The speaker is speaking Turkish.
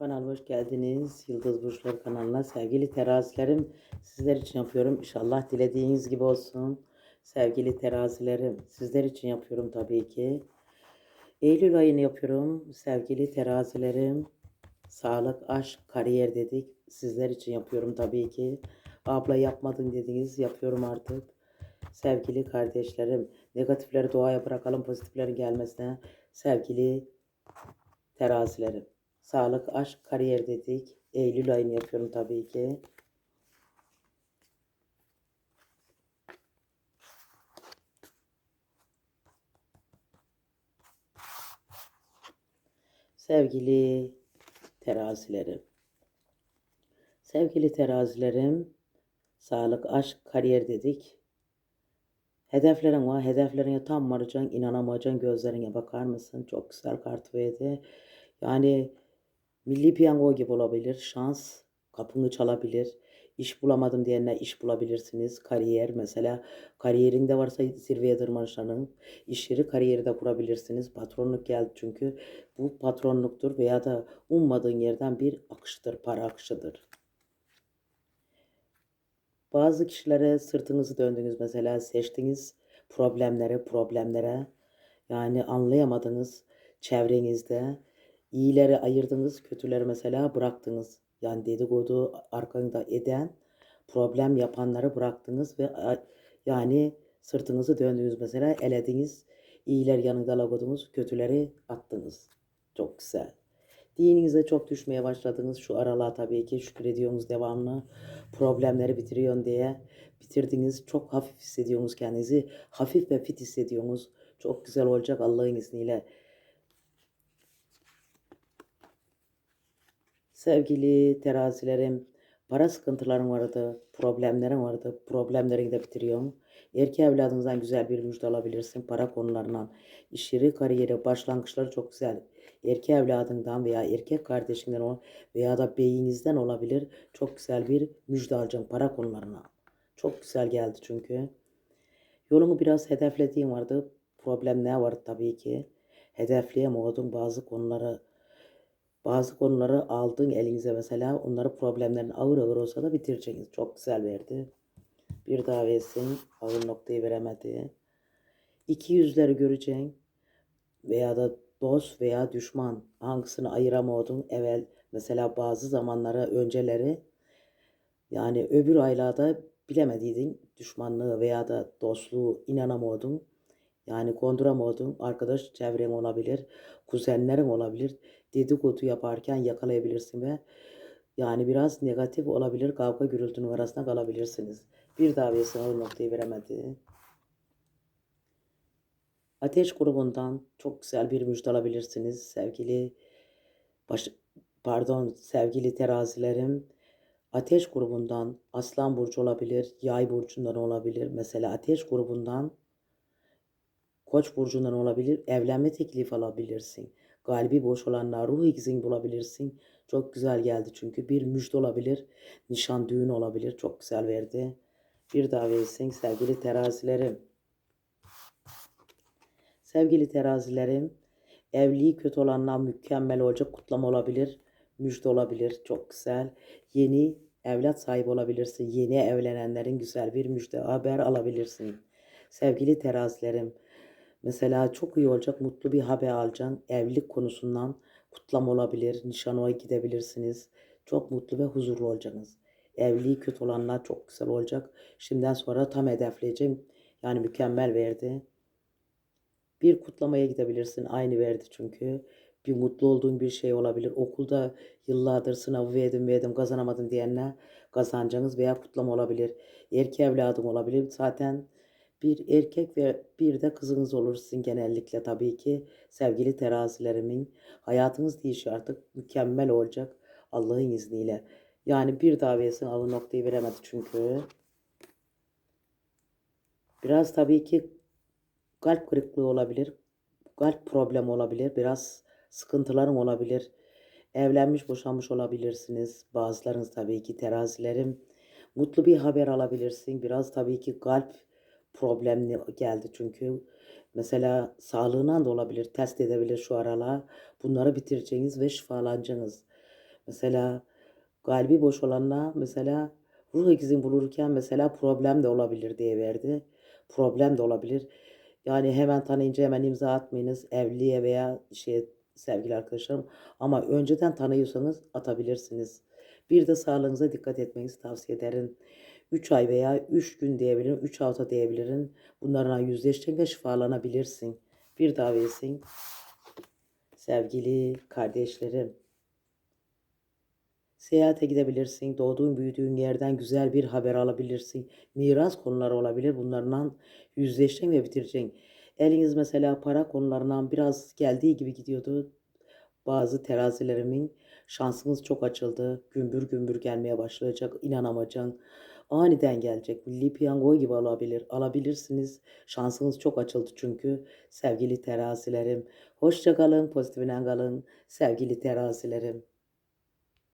Kanalıma hoş geldiniz. Yıldız Burçları kanalına sevgili terazilerim sizler için yapıyorum. İnşallah dilediğiniz gibi olsun. Sevgili terazilerim sizler için yapıyorum tabii ki. Eylül ayını yapıyorum. Sevgili terazilerim sağlık, aşk, kariyer dedik. Sizler için yapıyorum tabii ki. Abla yapmadın dediniz yapıyorum artık. Sevgili kardeşlerim negatifleri doğaya bırakalım pozitiflerin gelmesine. Sevgili terazilerim. Sağlık, aşk, kariyer dedik. Eylül ayını yapıyorum tabii ki. Sevgili terazilerim. Sevgili terazilerim, sağlık, aşk, kariyer dedik. Hedeflerin var. Hedeflerine tam varacaksın, inanamayacaksın. Gözlerine bakar mısın? Çok güzel kart verdi. Yani milli piyango gibi olabilir. Şans kapını çalabilir. İş bulamadım diyenler iş bulabilirsiniz. Kariyer mesela kariyerinde varsa zirveye tırmanışların iş yeri kariyeri de kurabilirsiniz. Patronluk geldi çünkü bu patronluktur veya da ummadığın yerden bir akıştır, para akışıdır. Bazı kişilere sırtınızı döndünüz mesela seçtiğiniz problemlere, problemlere yani anlayamadınız çevrenizde iyileri ayırdınız, kötüleri mesela bıraktınız. Yani dedikodu arkanda eden, problem yapanları bıraktınız ve yani sırtınızı döndünüz mesela elediniz. İyiler yanında lagodunuz, kötüleri attınız. Çok güzel. Dininize çok düşmeye başladınız. Şu aralar tabii ki şükür ediyorsunuz devamlı. Problemleri bitiriyorsun diye bitirdiniz. Çok hafif hissediyorsunuz kendinizi. Hafif ve fit hissediyorsunuz. Çok güzel olacak Allah'ın izniyle. Sevgili terazilerim, para sıkıntılarım vardı, problemlerim vardı. Problemlerini de bitiriyorum. Erkek evladınızdan güzel bir müjde alabilirsin para konularından. İş yeri, kariyeri, başlangıçları çok güzel. Erkek evladından veya erkek kardeşinden veya da beyinizden olabilir. Çok güzel bir müjde alacaksın para konularına. Çok güzel geldi çünkü. Yolumu biraz hedeflediğim vardı. Problem ne vardı tabii ki. Hedefleyemedim bazı konuları. Bazı konuları aldın elinize mesela. Onları problemlerin ağır ağır olsa da bitireceksiniz. Çok güzel verdi. Bir daha versin. Ağır noktayı veremedi. İki yüzleri göreceksin. Veya da dost veya düşman. Hangisini ayıramadın. Evvel mesela bazı zamanlara önceleri yani öbür aylarda bilemediydin düşmanlığı veya da dostluğu inanamadın. Yani konduramadın. Arkadaş çevren olabilir. Kuzenlerin olabilir. Dedikodu yaparken yakalayabilirsin ve yani biraz negatif olabilir. Kavga gürültünün arasında kalabilirsiniz. Bir daviyesine o noktayı veremedi. Ateş grubundan çok güzel bir müjde alabilirsiniz sevgili baş, pardon sevgili terazilerim. Ateş grubundan Aslan burcu olabilir, Yay burcundan olabilir. Mesela Ateş grubundan Koç burcundan olabilir, evlenme teklifi alabilirsin. Kalbi boş olanlar ruh ikizini bulabilirsin. Çok güzel geldi çünkü bir müjde olabilir, nişan düğün olabilir. Çok güzel verdi. Bir daha versin sevgili terazilerim. Sevgili terazilerim, evliliği kötü olanlar mükemmel olacak kutlama olabilir, müjde olabilir, çok güzel. Yeni evlat sahibi olabilirsin, yeni evlenenlerin güzel bir müjde haber alabilirsin. Sevgili terazilerim, mesela çok iyi olacak, mutlu bir haber alacaksın. Evlilik konusundan kutlama olabilir, nişanoya gidebilirsiniz. Çok mutlu ve huzurlu olacaksınız. Evliliği kötü olanlar çok güzel olacak. Şimdiden sonra tam hedefleyeceğim. Yani mükemmel verdi. Bir kutlamaya gidebilirsin. Aynı verdi çünkü. Bir mutlu olduğun bir şey olabilir. Okulda yıllardır sınavı verdim verdim kazanamadım diyenler kazanacağınız veya kutlama olabilir. Erkek evladım olabilir. Zaten bir erkek ve bir de kızınız olur sizin genellikle tabii ki. Sevgili terazilerimin hayatınız değişiyor artık. Mükemmel olacak Allah'ın izniyle. Yani bir daviyesine alın noktayı veremedi çünkü. Biraz tabii ki kalp kırıklığı olabilir. Kalp problemi olabilir. Biraz sıkıntıların olabilir. Evlenmiş, boşanmış olabilirsiniz. Bazılarınız tabii ki terazilerim. Mutlu bir haber alabilirsin. Biraz tabii ki kalp problemli geldi çünkü. Mesela sağlığından da olabilir. Test edebilir şu aralar. Bunları bitireceğiniz ve şifalanacaksınız. Mesela kalbi boş olanla mesela ruh ikizin bulurken mesela problem de olabilir diye verdi. Problem de olabilir. Yani hemen tanıyınca hemen imza atmayınız evliliğe veya şey sevgili arkadaşlarım. Ama önceden tanıyorsanız atabilirsiniz. Bir de sağlığınıza dikkat etmenizi tavsiye ederim. 3 ay veya 3 gün diyebilirim, 3 hafta diyebilirim. Bunlarla yüzleştin ve şifalanabilirsin. Bir daha versin. Sevgili kardeşlerim. Seyahate gidebilirsin. Doğduğun, büyüdüğün yerden güzel bir haber alabilirsin. Miras konuları olabilir. Bunlarla yüzleşeceksin ve bitireceksin. Eliniz mesela para konularından biraz geldiği gibi gidiyordu. Bazı terazilerimin şansınız çok açıldı. Gümbür gümbür gelmeye başlayacak. İnanamayacaksın. Aniden gelecek. Milli piyango gibi alabilir. Alabilirsiniz. Şansınız çok açıldı çünkü. Sevgili terazilerim. Hoşça kalın. Pozitifine kalın. Sevgili terazilerim.